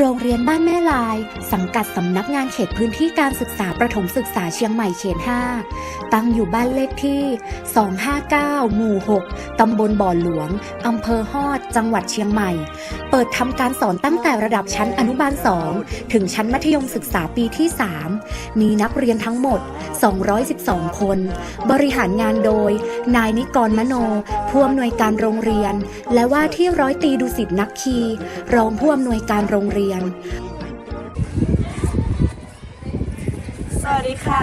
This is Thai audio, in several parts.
โรงเรียนบ้านแม่ลาย สังกัดสำนักงานเขตพื้นที่การศึกษาประถมศึกษาเชียงใหม่เขต 5 ตั้งอยู่บ้านเลขที่ 259 หมู่ 6 ตำบลบ่อหลวง อำเภอฮอด จังหวัดเชียงใหม่ เปิดทำการสอนตั้งแต่ระดับชั้นอนุบาล 2 ถึงชั้นมัธยมศึกษาปีที่ 3 มีนักเรียนทั้งหมด 212 คน บริหารงานโดย นายนิกรมโน ผู้อำนวยการโรงเรียน และว่าที่ร้อยตีดุสิตนักคี รองผู้อำนวยการโรงเรียนสวัสดีค่ะ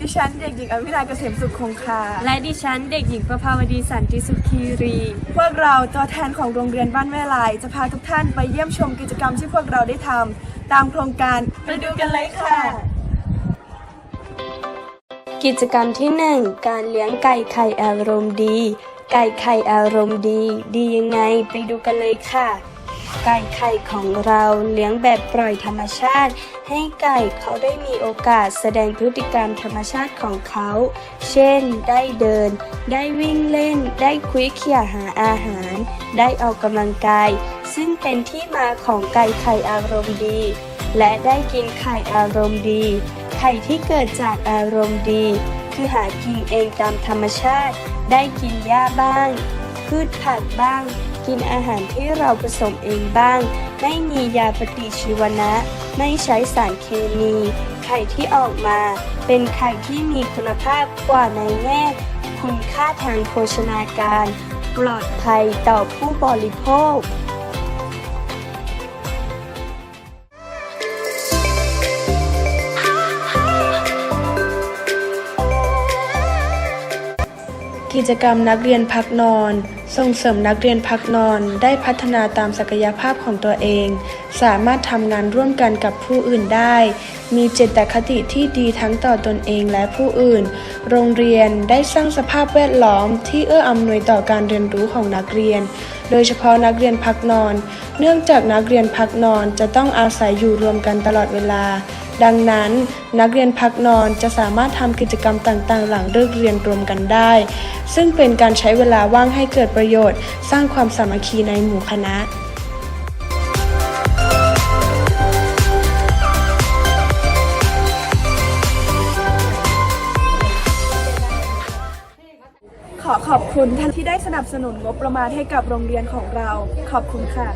ดิฉันเด็กหญิงอภิราเกษมสุขคงคาและดิฉันเด็กหญิงประภาวดีสันติสุขีรี พวกเราตัวแทนของโรงเรียนบ้านแม่ลาย จะพาทุกท่านไปเยี่ยมชมกิจกรรมที่พวกเราได้ทำตามโครงการไปดูกันเลยค่ะ กิจกรรมที่ 1 การเลี้ยงไก่ไข่อารมณ์ดี ไก่ไข่อารมณ์ดี ดียังไงไปดูกันเลยค่ะ ไก่ไข่ของเราเลี้ยงแบบปล่อยธรรมชาติ ให้ไก่เขาได้มีโอกาสแสดงพฤติกรรมธรรมชาติของเขา เช่น ได้เดิน ได้วิ่งเล่น ได้คุยเขี่ยหาอาหาร ได้ออกกำลังกาย ซึ่งเป็นที่มาของไก่ไข่อารมณ์ดี และได้กินไข่อารมณ์ดี ไข่ที่เกิดจากอารมณ์ดี คือหากินเองตามธรรมชาติ ได้กินหญ้าบ้าง พืชผักบ้าง กินอาหารที่เราผสมเองบ้าง ไม่มียาปฏิชีวนะ ไม่ใช้สารเคมี ไข่ที่ออกมา เป็นไข่ที่มีคุณภาพกว่าในแง่คุณค่าทางโภชนาการ ปลอดภัยต่อผู้บริโภคกิจกรรมนักเรียนพักนอนส่งเสริมนักเรียนพักนอนได้พัฒนาตามศักยภาพของตัวเอง สามารถทำงานร่วมกันกับผู้อื่นได้ มีเจตคติที่ดีทั้งต่อตนเองและผู้อื่น โรงเรียนได้สร้างสภาพแวดล้อมที่เอื้ออำนวยต่อการเรียนรู้ของนักเรียน โดยเฉพาะนักเรียนพักนอน เนื่องจากนักเรียนพักนอนจะต้องอาศัยอยู่รวมกันตลอดเวลา ดังนั้น นักเรียนพักนอนจะสามารถทำกิจกรรมต่างๆ หลังเลิกเรียนรวมกันได้ ซึ่งเป็นการใช้เวลาว่างให้เกิดประโยชน์ สร้างความสามัคคีในหมู่คณะขอขอบคุณท่านที่ได้สนับสนุนงบประมาณให้กับโรงเรียนของเรา ขอบคุณค่ะ